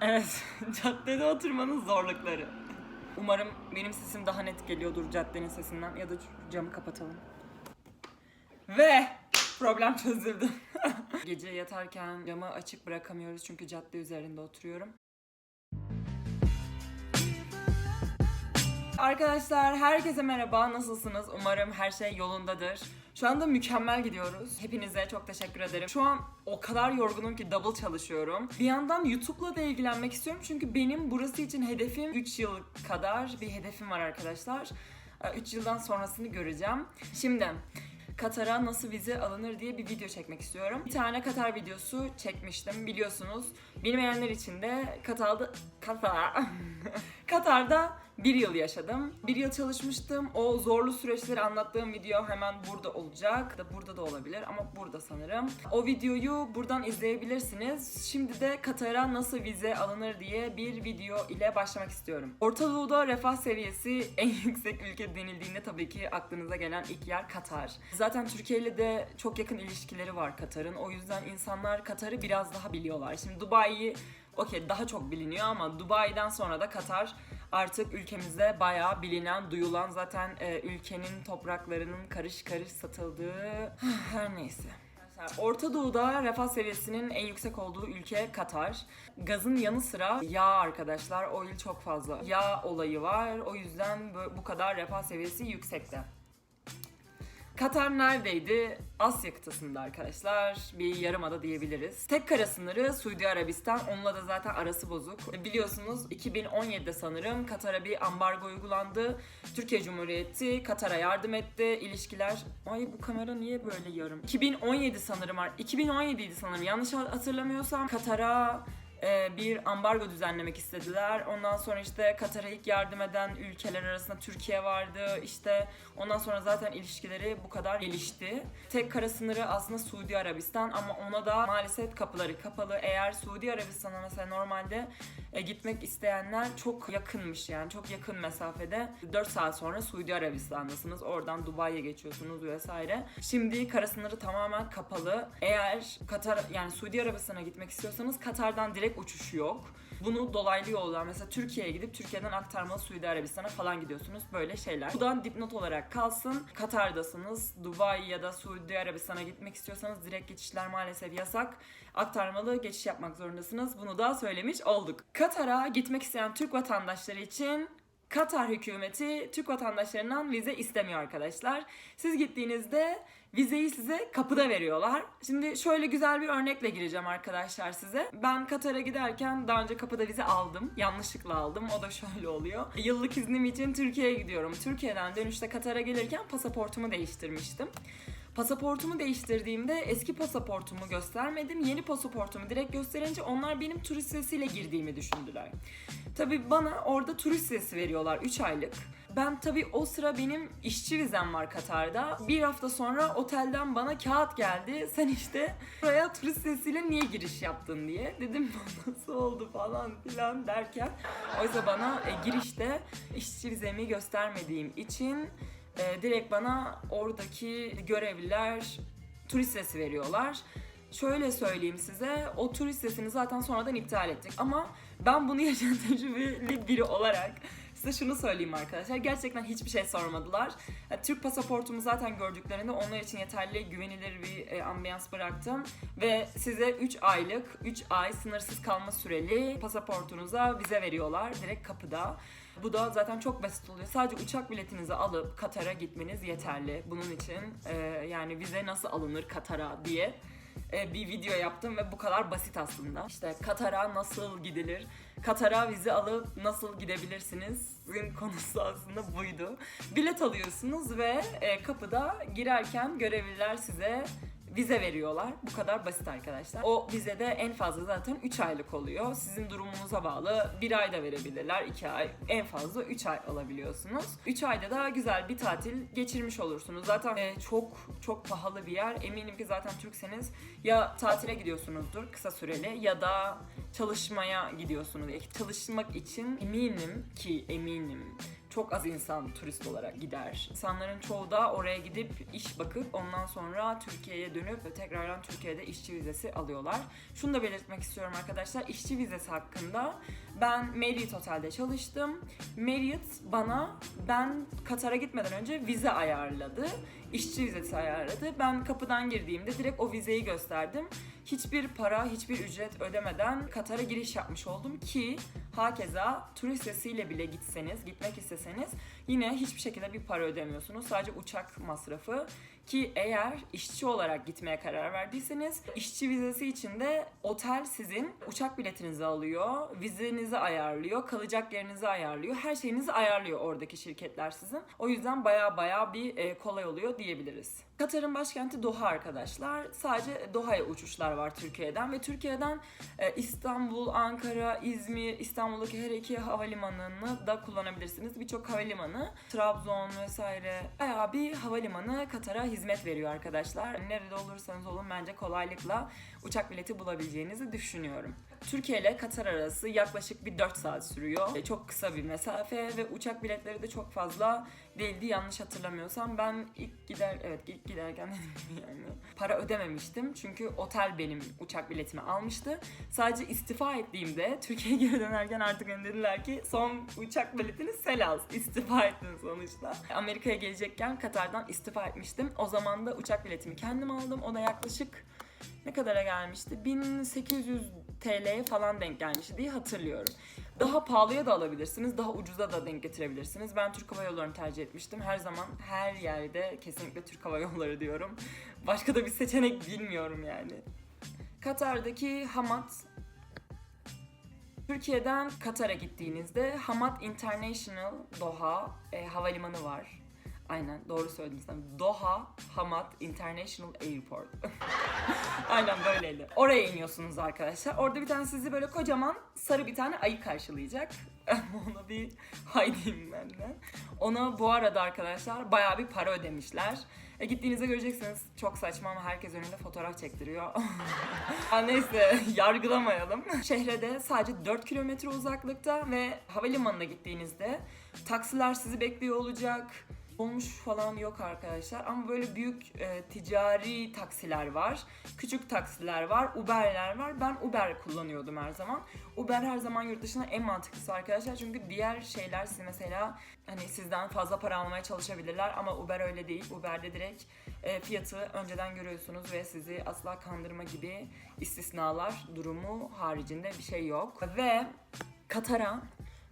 Evet, caddede oturmanın zorlukları. Umarım benim sesim daha net geliyordur caddenin sesinden ya da camı kapatalım. Ve problem çözüldü. Gece yatarken camı açık bırakamıyoruz çünkü cadde üzerinde oturuyorum. Arkadaşlar herkese merhaba. Nasılsınız? Umarım her şey yolundadır. Şu anda mükemmel gidiyoruz. Hepinize çok teşekkür ederim. Şu an o kadar yorgunum ki double çalışıyorum. Bir yandan YouTube'la da ilgilenmek istiyorum çünkü benim burası için hedefim 3 yıl kadar bir hedefim var arkadaşlar. 3 yıldan sonrasını göreceğim. Şimdi Katar'a nasıl vize alınır diye bir video çekmek istiyorum. Bir tane Katar videosu çekmiştim biliyorsunuz. Bilmeyenler için de Katar'da Katar Katar'da bir yıl yaşadım. Bir yıl çalışmıştım. O zorlu süreçleri anlattığım video hemen burada olacak. Da burada da olabilir ama burada sanırım. O videoyu buradan izleyebilirsiniz. Şimdi de Katar'a nasıl vize alınır diye bir video ile başlamak istiyorum. Orta Doğu'da refah seviyesi en yüksek ülke denildiğinde tabii ki aklınıza gelen ilk yer Katar. Zaten Türkiye ile de çok yakın ilişkileri var Katar'ın. O yüzden insanlar Katar'ı biraz daha biliyorlar. Şimdi Dubai'yi okey daha çok biliniyor ama Dubai'den sonra da Katar artık ülkemizde bayağı bilinen, duyulan zaten e, ülkenin topraklarının karış karış satıldığı her neyse. Orta Doğu'da refah seviyesinin en yüksek olduğu ülke Katar. Gazın yanı sıra yağ arkadaşlar, oil çok fazla. Yağ olayı var, o yüzden bu kadar refah seviyesi yüksekte. Katar neredeydi? Asya kıtasında arkadaşlar. Bir yarımada diyebiliriz. Tek kara sınırı Suudi Arabistan. Onunla da zaten arası bozuk. Biliyorsunuz 2017'de sanırım Katar'a bir ambargo uygulandı. Türkiye Cumhuriyeti Katar'a yardım etti. İlişkiler... Ay bu kamera niye böyle yarım? 2017 sanırım. 2017 idi sanırım. Yanlış hatırlamıyorsam Katar'a bir ambargo düzenlemek istediler. Ondan sonra işte Katar'a ilk yardım eden ülkeler arasında Türkiye vardı. İşte ondan sonra zaten ilişkileri bu kadar gelişti. Tek kara sınırı aslında Suudi Arabistan ama ona da maalesef kapıları kapalı. Eğer Suudi Arabistan'a mesela normalde e, gitmek isteyenler çok yakınmış yani çok yakın mesafede. 4 saat sonra Suudi Arabistan'dasınız. Oradan Dubai'ye geçiyorsunuz vesaire. Şimdi kara sınırı tamamen kapalı. Eğer Katar yani Suudi Arabistan'a gitmek istiyorsanız Katar'dan direkt uçuş yok. Bunu dolaylı yoldan mesela Türkiye'ye gidip Türkiye'den aktarmalı Suudi Arabistan'a falan gidiyorsunuz. Böyle şeyler. Buradan dipnot olarak kalsın. Katar'dasınız. Dubai ya da Suudi Arabistan'a gitmek istiyorsanız direkt geçişler maalesef yasak. Aktarmalı geçiş yapmak zorundasınız. Bunu da söylemiş olduk. Katar'a gitmek isteyen Türk vatandaşları için Katar hükümeti Türk vatandaşlarından vize istemiyor arkadaşlar. Siz gittiğinizde vizeyi size kapıda veriyorlar. Şimdi şöyle güzel bir örnekle gireceğim arkadaşlar size. Ben Katar'a giderken daha önce kapıda vize aldım. Yanlışlıkla aldım. O da şöyle oluyor. Yıllık iznim için Türkiye'ye gidiyorum. Türkiye'den dönüşte Katar'a gelirken pasaportumu değiştirmiştim. Pasaportumu değiştirdiğimde eski pasaportumu göstermedim. Yeni pasaportumu direkt gösterince onlar benim turist vizesiyle girdiğimi düşündüler. Tabii bana orada turist vizesi veriyorlar 3 aylık. Ben tabii o sıra benim işçi vizem var Katar'da. Bir hafta sonra otelden bana kağıt geldi. Sen işte buraya turist vizesiyle niye giriş yaptın diye. Dedim nasıl oldu falan filan derken. Oysa bana e, girişte işçi vizemi göstermediğim için e, direkt bana oradaki görevliler turist vizesi veriyorlar. Şöyle söyleyeyim size, o turist vizesini zaten sonradan iptal ettik. Ama ben bunu yaşayan tecrübeli biri olarak size şunu söyleyeyim arkadaşlar. Gerçekten hiçbir şey sormadılar. Türk pasaportumu zaten gördüklerinde onlar için yeterli, güvenilir bir e, ambiyans bıraktım. Ve size 3 aylık, 3 ay sınırsız kalma süreli pasaportunuza vize veriyorlar direkt kapıda. Bu da zaten çok basit oluyor. Sadece uçak biletinizi alıp Katar'a gitmeniz yeterli. Bunun için e, yani vize nasıl alınır Katar'a diye e, bir video yaptım ve bu kadar basit aslında. İşte Katar'a nasıl gidilir? Katar'a vize alıp nasıl gidebilirsiniz? Konusu aslında buydu. Bilet alıyorsunuz ve e, kapıda girerken görevliler size vize veriyorlar. Bu kadar basit arkadaşlar. O vizede en fazla zaten 3 aylık oluyor. Sizin durumunuza bağlı 1 ay da verebilirler, 2 ay, en fazla 3 ay alabiliyorsunuz. 3 ayda da güzel bir tatil geçirmiş olursunuz. Zaten e, çok çok pahalı bir yer. Eminim ki zaten Türkseniz ya tatile gidiyorsunuzdur kısa süreli ya da çalışmaya gidiyorsunuz. Çalışmak için eminim ki eminim çok az insan turist olarak gider. İnsanların çoğu da oraya gidip iş bakıp ondan sonra Türkiye'ye dönüp ve tekrardan Türkiye'de işçi vizesi alıyorlar. Şunu da belirtmek istiyorum arkadaşlar. İşçi vizesi hakkında ben Marriott Otel'de çalıştım. Marriott bana ben Katar'a gitmeden önce vize ayarladı. İşçi vizesi ayarladı. Ben kapıdan girdiğimde direkt o vizeyi gösterdim. Hiçbir para, hiçbir ücret ödemeden Katar'a giriş yapmış oldum ki hakeza turist vizesiyle bile gitseniz, gitmek isteseniz yine hiçbir şekilde bir para ödemiyorsunuz. Sadece uçak masrafı ki eğer işçi olarak gitmeye karar verdiyseniz işçi vizesi için de otel sizin uçak biletinizi alıyor, vizenizi ayarlıyor, kalacak yerinizi ayarlıyor, her şeyinizi ayarlıyor oradaki şirketler sizin. O yüzden baya baya bir e, kolay oluyor diyebiliriz. Katar'ın başkenti Doha arkadaşlar. Sadece Doha'ya uçuşlar var Türkiye'den ve Türkiye'den e, İstanbul, Ankara, İzmir, İstanbul'daki her iki havalimanını da kullanabilirsiniz. Birçok havalimanı, Trabzon vesaire bayağı bir havalimanı Katar'a hizmet veriyor arkadaşlar. Nerede olursanız olun bence kolaylıkla uçak bileti bulabileceğinizi düşünüyorum. Türkiye ile Katar arası yaklaşık bir 4 saat sürüyor. E, Çok kısa bir mesafe ve uçak biletleri de çok fazla değildi yanlış hatırlamıyorsam. Ben ilk gider evet ilk giderken yani para ödememiştim. Çünkü otel benim uçak biletimi almıştı. Sadece istifa ettiğimde Türkiye'ye geri dönerken artık hani dediler ki son uçak biletini sen al. İstifa ettin sonuçta. Amerika'ya gelecekken Katar'dan istifa etmiştim. O zaman da uçak biletimi kendim aldım. O da yaklaşık ne kadara gelmişti? 1800 TL'ye falan denk gelmişti diye hatırlıyorum. Daha pahalıya da alabilirsiniz, daha ucuza da denk getirebilirsiniz. Ben Türk Hava Yolları'nı tercih etmiştim. Her zaman her yerde kesinlikle Türk Hava Yolları diyorum. Başka da bir seçenek bilmiyorum yani. Katar'daki Hamad Türkiye'den Katar'a gittiğinizde Hamad International Doha e, havalimanı var. Aynen doğru söyledin sen. Doha Hamad International Airport. Aynen böyleydi. Oraya iniyorsunuz arkadaşlar. Orada bir tane sizi böyle kocaman sarı bir tane ayı karşılayacak. Ona bir hay diyeyim benden. Ona bu arada arkadaşlar bayağı bir para ödemişler. E, gittiğinizde göreceksiniz çok saçma ama herkes önünde fotoğraf çektiriyor. Neyse yargılamayalım. Şehre de sadece 4 kilometre uzaklıkta ve havalimanına gittiğinizde taksiler sizi bekliyor olacak. Olmuş falan yok arkadaşlar ama böyle büyük e, ticari taksiler var. Küçük taksiler var, Uber'ler var. Ben Uber kullanıyordum her zaman. Uber her zaman yurt dışında en mantıklısı arkadaşlar. Çünkü diğer şeyler size mesela hani sizden fazla para almaya çalışabilirler ama Uber öyle değil. Uber'de direkt e, fiyatı önceden görüyorsunuz ve sizi asla kandırma gibi istisnalar durumu haricinde bir şey yok. Ve Katar'a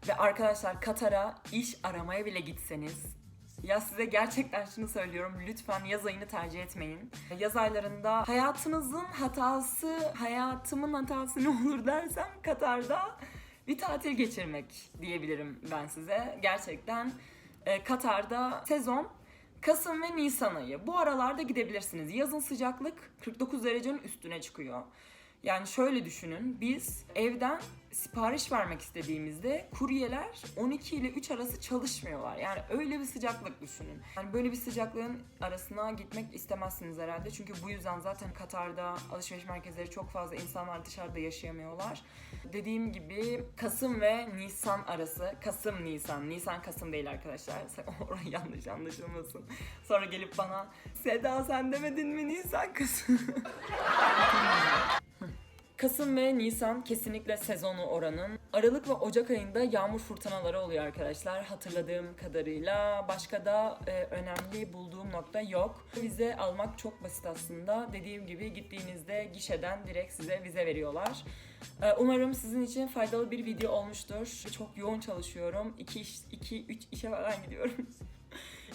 ve arkadaşlar Katar'a iş aramaya bile gitseniz ya size gerçekten şunu söylüyorum. Lütfen yaz ayını tercih etmeyin. Yaz aylarında hayatınızın hatası, hayatımın hatası ne olur dersem Katar'da bir tatil geçirmek diyebilirim ben size. Gerçekten e, Katar'da sezon Kasım ve Nisan ayı. Bu aralarda gidebilirsiniz. Yazın sıcaklık 49 derecenin üstüne çıkıyor. Yani şöyle düşünün. Biz evden sipariş vermek istediğimizde kuryeler 12 ile 3 arası çalışmıyorlar. Yani öyle bir sıcaklık düşünün. Yani böyle bir sıcaklığın arasına gitmek istemezsiniz herhalde. Çünkü bu yüzden zaten Katar'da alışveriş merkezleri çok fazla insanlar dışarıda yaşayamıyorlar. Dediğim gibi Kasım ve Nisan arası. Kasım Nisan. Nisan Kasım değil arkadaşlar. Orası yanlış anlaşılmasın. Sonra gelip bana Seda sen demedin mi Nisan Kasım? Kasım ve Nisan kesinlikle sezonu oranın. Aralık ve Ocak ayında yağmur fırtınaları oluyor arkadaşlar. Hatırladığım kadarıyla başka da e, önemli bulduğum nokta yok. Vize almak çok basit aslında. Dediğim gibi gittiğinizde gişeden direkt size vize veriyorlar. E, umarım sizin için faydalı bir video olmuştur. Çok yoğun çalışıyorum. 2 iş 2 3 işe falan gidiyorum.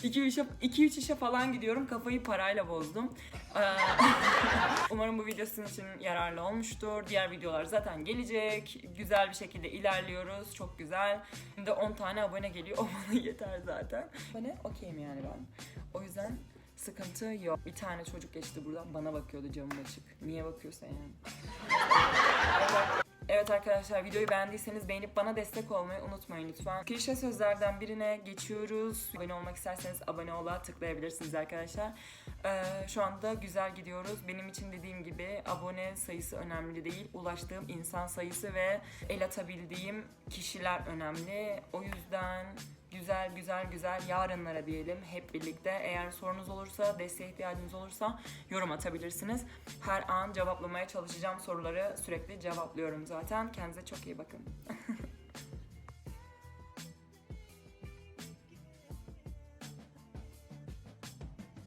2 işe 2 3 işe falan gidiyorum. Kafayı parayla bozdum. Ee, Umarım bu video sizin için yararlı olmuştur. Diğer videolar zaten gelecek. Güzel bir şekilde ilerliyoruz. Çok güzel. Şimdi 10 tane abone geliyor. O bana yeter zaten. Abone okeyim yani ben. O yüzden sıkıntı yok. Bir tane çocuk geçti buradan bana bakıyordu camım açık. Niye bakıyorsa yani. Evet arkadaşlar videoyu beğendiyseniz beğenip bana destek olmayı unutmayın lütfen. Klişe sözlerden birine geçiyoruz. Abone olmak isterseniz abone ola tıklayabilirsiniz arkadaşlar. Ee, şu anda güzel gidiyoruz. Benim için dediğim gibi abone sayısı önemli değil. Ulaştığım insan sayısı ve el atabildiğim kişiler önemli. O yüzden güzel güzel güzel yarınlara diyelim hep birlikte. Eğer sorunuz olursa, desteğe ihtiyacınız olursa yorum atabilirsiniz. Her an cevaplamaya çalışacağım soruları sürekli cevaplıyorum zaten. Kendinize çok iyi bakın.